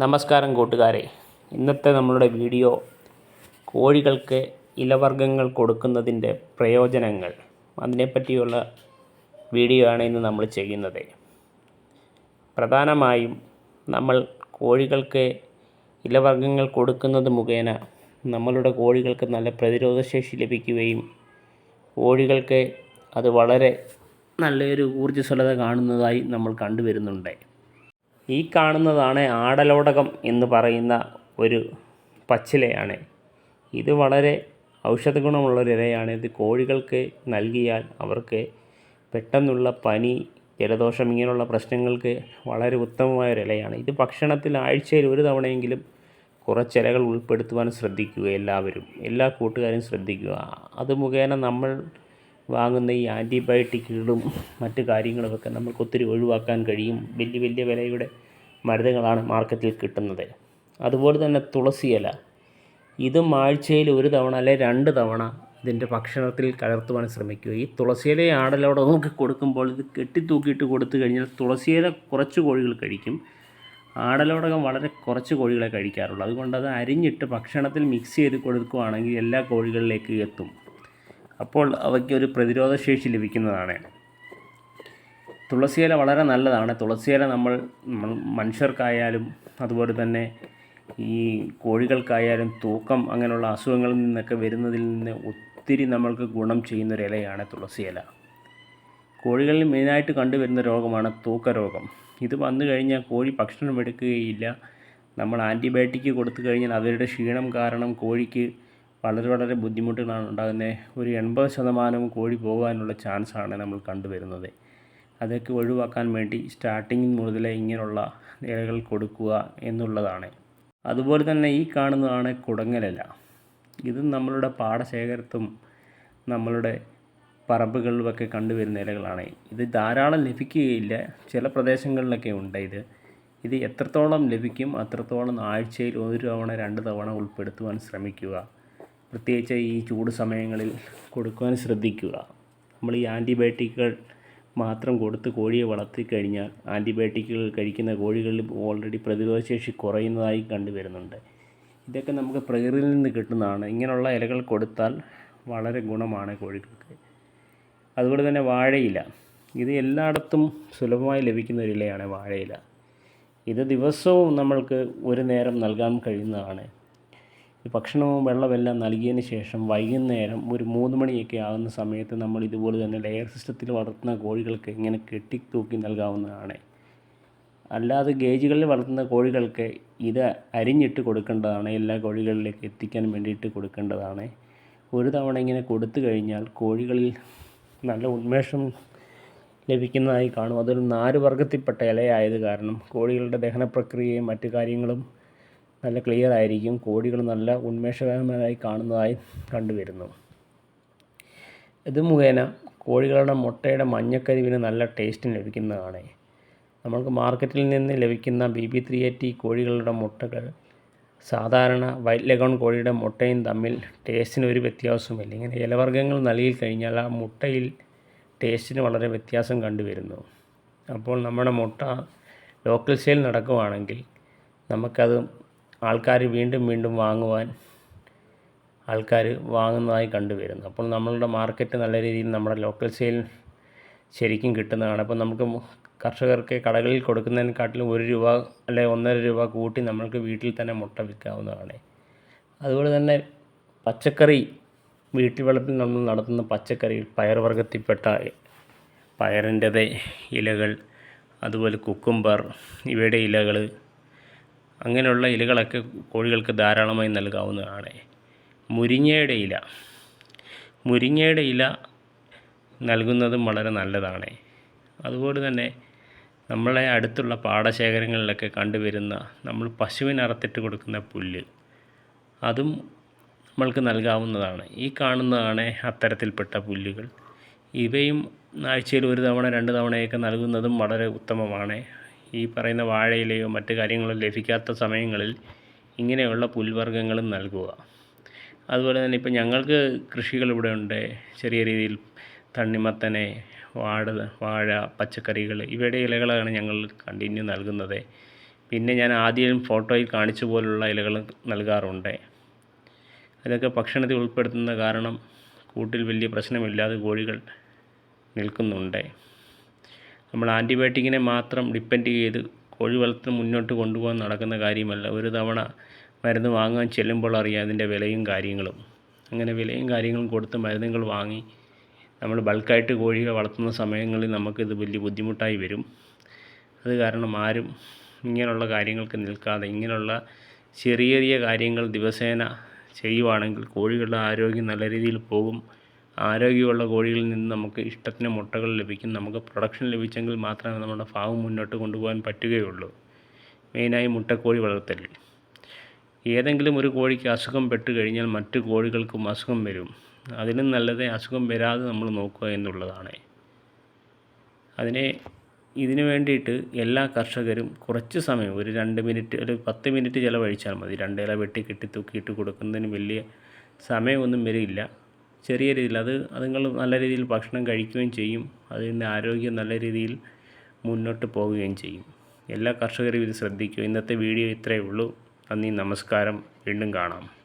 നമസ്കാരം കൂട്ടുകാരെ. ഇന്നത്തെ നമ്മളുടെ വീഡിയോ കോഴികൾക്ക് ഇലവർഗങ്ങൾ കൊടുക്കുന്നതിന്റെ പ്രയോജനങ്ങൾ. അതിനെപ്പറ്റിയുള്ള വീഡിയോ ആണ് ഇന്ന് നമ്മൾ ചെയ്യുന്നത്. പ്രധാനമായും നമ്മൾ കോഴികൾക്ക് ഇലവർഗങ്ങൾ കൊടുക്കുന്നത് മുഖേന നമ്മളുടെ കോഴികൾക്ക് നല്ല പ്രതിരോധശേഷി ലഭിക്കുകയും കോഴികൾക്ക് അത് വളരെ നല്ലൊരു ഊർജസ്വലത കാണുന്നതായി നമ്മൾ കണ്ടുവരുന്നുണ്ട്. ഈ കാണുന്നതാണ് ആടലോടകം എന്ന് പറയുന്ന ഒരു പച്ചിലയാണ്. ഇത് വളരെ ഔഷധ ഗുണമുള്ളൊരു ഇലയാണ്. ഇത് കോഴികൾക്ക് നൽകിയാൽ അവർക്ക് പെട്ടെന്നുള്ള പനി ജലദോഷം ഇങ്ങനെയുള്ള പ്രശ്നങ്ങൾക്ക് വളരെ ഉത്തമമായ ഒരു ഇലയാണ്. ഇത് ഭക്ഷണത്തിൽ ആഴ്ചയിൽ ഒരു തവണയെങ്കിലും കുറച്ച് ഇലകൾ ഉൾപ്പെടുത്തുവാൻ ശ്രദ്ധിക്കുക എല്ലാവരും എല്ലാ കൂട്ടുകാരും ശ്രദ്ധിക്കുക. അത് മുഖേന നമ്മൾ വാങ്ങുന്ന ഈ ആന്റിബയോട്ടിക്കുകളും മറ്റു കാര്യങ്ങളുമൊക്കെ നമുക്ക് ഒത്തിരി ഒഴിവാക്കാൻ കഴിയും. വലിയ വലിയ വിലയുടെ മരുന്നുകളാണ് മാർക്കറ്റിൽ കിട്ടുന്നത്. അതുപോലെ തന്നെ തുളസി ഇല. ഇതും ആഴ്ചയിൽ ഒരു തവണ അല്ലെ രണ്ട് തവണ ഇതിന്റെ ഭക്ഷണത്തിൽ കലർത്തുവാൻ ശ്രമിക്കുക. ഈ തുളസിയില ആടലോടെ നോക്കി കൊടുക്കുമ്പോൾ ഇത് കെട്ടിത്തൂക്കിയിട്ട് കൊടുത്തു കഴിഞ്ഞാൽ തുളസിയില കുറച്ച് കോഴികൾ കഴിക്കും. ആടലോടകം വളരെ കുറച്ച് കോഴികളെ കഴിക്കാറുള്ളൂ. അതുകൊണ്ട് അത് അരിഞ്ഞിട്ട് ഭക്ഷണത്തിൽ മിക്സ് ചെയ്ത് കൊടുക്കുകയാണെങ്കിൽ എല്ലാ കോഴികളിലേക്ക് എത്തും. അപ്പോൾ അവയ്ക്ക് ഒരു പ്രതിരോധശേഷി ലഭിക്കുന്നതാണ്. തുളസിയില വളരെ നല്ലതാണ്. തുളസിയില നമ്മൾ നമ്മൾ മനുഷ്യർക്കായാലും അതുപോലെ തന്നെ ഈ കോഴികൾക്കായാലും തൂക്കം അങ്ങനെയുള്ള അസുഖങ്ങളിൽ നിന്നൊക്കെ വരുന്നതിൽ നിന്ന് ഒത്തിരി നമ്മൾക്ക് ഗുണം ചെയ്യുന്നൊരു ഇലയാണ് തുളസിയില. കോഴികളിൽ മെയിനായിട്ട് കണ്ടുവരുന്ന രോഗമാണ് തൂക്കരോഗം. ഇത് വന്നു കഴിഞ്ഞാൽ കോഴി ഭക്ഷണം എടുക്കുകയില്ല. നമ്മൾ ആന്റിബയോട്ടിക് കൊടുത്തു കഴിഞ്ഞാൽ അവരുടെ ക്ഷീണം കാരണം കോഴിക്ക് വളരെ വളരെ ബുദ്ധിമുട്ടുകളാണ് ഉണ്ടാകുന്നത്. ഒരു എൺപത് ശതമാനം കോഴി പോകാനുള്ള ചാൻസാണ് നമ്മൾ കണ്ടുവരുന്നത്. അതൊക്കെ ഒഴിവാക്കാൻ വേണ്ടി സ്റ്റാർട്ടിങ് മുതലേ ഇങ്ങനെയുള്ള ഇലകൾ കൊടുക്കുക എന്നുള്ളതാണ്. അതുപോലെ തന്നെ ഈ കാണുന്നതാണ് കുടങ്ങലില. ഇത് നമ്മളുടെ പാടശേഖരത്തും നമ്മളുടെ പറമ്പുകളിലുമൊക്കെ കണ്ടുവരുന്ന ഇലകളാണ് ഇത് ധാരാളം ലഭിക്കുകയില്ല. ചില പ്രദേശങ്ങളിലൊക്കെ ഉണ്ട് ഇത്. ഇത് എത്രത്തോളം ലഭിക്കും അത്രത്തോളം ആഴ്ചയിൽ ഒരു തവണ രണ്ട് തവണ ഉൾപ്പെടുത്തുവാൻ ശ്രമിക്കുക. പ്രത്യേകിച്ച് ഈ ചൂട് സമയങ്ങളിൽ കൊടുക്കുവാൻ ശ്രദ്ധിക്കുക. നമ്മൾ ഈ ആന്റിബയോട്ടിക്കുകൾ മാത്രം കൊടുത്ത് കോഴിയെ വളർത്തി കഴിഞ്ഞാൽ ആന്റിബയോട്ടിക്കുകൾ കഴിക്കുന്ന കോഴികളിൽ ഓൾറെഡി പ്രതിരോധശേഷി കുറയുന്നതായി കണ്ടുവരുന്നുണ്ട്. ഇതൊക്കെ നമുക്ക് പ്രകൃതിയിൽ നിന്ന് കിട്ടുന്നതാണ്. ഇങ്ങനെയുള്ള ഇലകൾ കൊടുത്താൽ വളരെ ഗുണമാണ് കോഴികൾക്ക്. അതുപോലെ തന്നെ വാഴയില. ഇത് എല്ലായിടത്തും സുലഭമായി ലഭിക്കുന്ന ഒരു ഇലയാണ് വാഴയില. ഇത് ദിവസവും നമ്മൾക്ക് ഒരു നേരം നൽകാൻ കഴിയുന്നതാണ്. ഈ ഭക്ഷണവും വെള്ളമെല്ലാം നൽകിയതിന് ശേഷം വൈകുന്നേരം ഒരു മൂന്ന് മണിയൊക്കെ ആകുന്ന സമയത്ത് നമ്മൾ ഇതുപോലെ തന്നെ ലെയർ സിസ്റ്റത്തിൽ വളർത്തുന്ന കോഴികൾക്ക് ഇങ്ങനെ കെട്ടിത്തൂക്കി നൽകാവുന്നതാണ്. അല്ലാതെ ഗേജുകളിൽ വളർത്തുന്ന കോഴികൾക്ക് ഇത് അരിഞ്ഞിട്ട് കൊടുക്കേണ്ടതാണ്. എല്ലാ കോഴികളിലേക്ക് എത്തിക്കാൻ വേണ്ടിയിട്ട് കൊടുക്കേണ്ടതാണ്. ഒരു തവണ ഇങ്ങനെ കൊടുത്തു കഴിഞ്ഞാൽ കോഴികളിൽ നല്ല ഉന്മേഷം ലഭിക്കുന്നതായി കാണും. അതൊരു നാല് വർഗത്തിൽപ്പെട്ട ഇലയായത് കാരണം കോഴികളുടെ ദഹന പ്രക്രിയയും മറ്റു കാര്യങ്ങളും നല്ല ക്ലിയർ ആയിരിക്കും. കോടികൾ നല്ല ഉന്മേഷകരമായി കാണുന്നതായി കണ്ടുവരുന്നു. ഇത് മുഖേന കോഴികളുടെ മുട്ടയുടെ മഞ്ഞക്കരിവിന് നല്ല ടേസ്റ്റ് ലഭിക്കുന്നതാണ്. നമ്മൾക്ക് മാർക്കറ്റിൽ നിന്ന് ലഭിക്കുന്ന ബി ബി ത്രീ എയ്റ്റി കോഴികളുടെ മുട്ടകൾ സാധാരണ വൈറ്റ് ലെഗോൺ കോഴിയുടെ മുട്ടയും തമ്മിൽ ടേസ്റ്റിന് ഒരു വ്യത്യാസവുമില്ല. ഇങ്ങനെ ഇലവർഗങ്ങൾ നൽകി കഴിഞ്ഞാൽ ആ മുട്ടയിൽ ടേസ്റ്റിന് വളരെ വ്യത്യാസം കണ്ടുവരുന്നു. അപ്പോൾ നമ്മുടെ മുട്ട ലോക്കൽ സെയിൽ നടക്കുവാണെങ്കിൽ നമുക്കത് ആൾക്കാർ വീണ്ടും വീണ്ടും വാങ്ങുവാൻ ആൾക്കാർ വാങ്ങുന്നതായി കണ്ടുവരുന്നു. അപ്പോൾ നമ്മളുടെ മാർക്കറ്റ് നല്ല രീതിയിൽ നമ്മുടെ ലോക്കൽ സെയിൽ ശരിക്കും കിട്ടുന്നതാണ്. അപ്പോൾ നമുക്ക് കർഷകർക്ക് കടകളിൽ കൊടുക്കുന്നതിനെക്കാട്ടിലും ഒരു രൂപ അല്ലെ ഒന്നര രൂപ കൂട്ടി നമ്മൾക്ക് വീട്ടിൽ തന്നെ മുട്ട വിൽക്കാവുന്നതാണ്. അതുപോലെ തന്നെ പച്ചക്കറി വീട്ടിൽ വളപ്പിൽ നമ്മൾ നടത്തുന്ന പച്ചക്കറി പയർവർഗത്തിൽപ്പെട്ട പയറിന്റെത് ഇലകൾ അതുപോലെ കുക്കുംബർ ഇവയുടെ ഇലകൾ അങ്ങനെയുള്ള ഇലകളൊക്കെ കോഴികൾക്ക് ധാരാളമായി നൽകാവുന്നതാണ്. മുരിങ്ങയുടെ ഇല. മുരിങ്ങയുടെ ഇല നൽകുന്നതും വളരെ നല്ലതാണ്. അതുപോലെ തന്നെ നമ്മളെ അടുത്തുള്ള പാടശേഖരങ്ങളിലൊക്കെ കണ്ടുവരുന്ന നമ്മൾ പശുവിന് അറുത്തിട്ട് കൊടുക്കുന്ന പുല്ല്. അതും നമ്മൾക്ക് നൽകാവുന്നതാണ്. ഈ കാണുന്നതാണ് അത്തരത്തിൽപ്പെട്ട പുല്ലുകൾ. ഇവയും ആഴ്ചയിൽ ഒരു തവണ രണ്ട് തവണയൊക്കെ നൽകുന്നതും വളരെ ഉത്തമമാണ്. ഈ പറയുന്ന വാഴയിലയോ മറ്റു കാര്യങ്ങളോ ലഭിക്കാത്ത സമയങ്ങളിൽ ഇങ്ങനെയുള്ള പുൽവർഗങ്ങളും നൽകുക. അതുപോലെ തന്നെ ഇപ്പം ഞങ്ങൾക്ക് കൃഷികൾ ഇവിടെ ഉണ്ട്. ചെറിയ രീതിയിൽ തണ്ണിമത്തനെ വാഴ വാഴ പച്ചക്കറികൾ ഇവയുടെ ഇലകളാണ് ഞങ്ങൾ കണ്ടിന്യൂ നൽകുന്നത്. പിന്നെ ഞാൻ ആദ്യം ഫോട്ടോയിൽ കാണിച്ചു പോലുള്ള ഇലകൾ നൽകാറുണ്ട്. അതൊക്കെ ഭക്ഷണത്തിൽ ഉൾപ്പെടുത്തുന്ന കാരണം കൂട്ടിൽ വലിയ പ്രശ്നമില്ലാതെ കോഴികൾ നിൽക്കുന്നുണ്ട്. നമ്മൾ ആന്റിബയോട്ടിക്കിനെ മാത്രം ഡിപ്പെൻഡ് ചെയ്ത് കോഴി വളർത്തൽ മുന്നോട്ട് കൊണ്ടുപോകാൻ നടക്കുന്ന കാര്യമല്ല. ഒരു തവണ മരുന്ന് വാങ്ങാൻ ചെല്ലുമ്പോൾ അറിയാം അതിന്റെ വിലയും കാര്യങ്ങളും. അങ്ങനെ വിലയും കാര്യങ്ങളും കൊടുത്ത് മരുന്നുകൾ വാങ്ങി നമ്മൾ ബൾക്കായിട്ട് കോഴികളെ വളർത്തുന്ന സമയങ്ങളിൽ നമുക്കിത് വലിയ ബുദ്ധിമുട്ടായി വരും. അത് കാരണം ആരും ഇങ്ങനെയുള്ള കാര്യങ്ങൾക്ക് നിൽക്കാതെ ഇങ്ങനെയുള്ള ചെറിയ ചെറിയ കാര്യങ്ങൾ ദിവസേന ചെയ്യുവാണെങ്കിൽ കോഴികളുടെ ആരോഗ്യം നല്ല രീതിയിൽ പോകും. ആരോഗ്യമുള്ള കോഴികളിൽ നിന്ന് നമുക്ക് ഇഷ്ടത്തിന് മുട്ടകൾ ലഭിക്കും. നമുക്ക് പ്രൊഡക്ഷൻ ലഭിച്ചെങ്കിൽ മാത്രമേ നമ്മുടെ ഫാം മുന്നോട്ട് കൊണ്ടുപോകാൻ പറ്റുകയുള്ളൂ. മെയിനായി മുട്ടക്കോഴി വളർത്തൽ. ഏതെങ്കിലും ഒരു കോഴിക്ക് അസുഖം പെട്ട് കഴിഞ്ഞാൽ മറ്റു കോഴികൾക്കും അസുഖം വരും. അതിനും നല്ലത് അസുഖം വരാതെ നമ്മൾ നോക്കുക എന്നുള്ളതാണ്. അതിനെ ഇതിനു വേണ്ടിയിട്ട് എല്ലാ കർഷകരും കുറച്ച് സമയം ഒരു രണ്ട് മിനിറ്റ് ഒരു പത്ത് മിനിറ്റ് ചിലവഴിച്ചാൽ മതി. രണ്ട് ഇല വെട്ടി കെട്ടി തൂക്കിയിട്ട് കൊടുക്കുന്നതിന് വലിയ സമയമൊന്നും വരില്ല. ചെറിയ രീതിയിൽ അത് അതുങ്ങൾ നല്ല രീതിയിൽ ഭക്ഷണം കഴിക്കുകയും ചെയ്യും. അതിന്റെ ആരോഗ്യം നല്ല രീതിയിൽ മുന്നോട്ട് പോവുകയും ചെയ്യും. എല്ലാ കർഷകരും ഇത് ശ്രദ്ധിക്കുക. ഇന്നത്തെ വീഡിയോ ഇത്രയേ ഉള്ളൂ. നന്ദി നമസ്കാരം. വീണ്ടും കാണാം.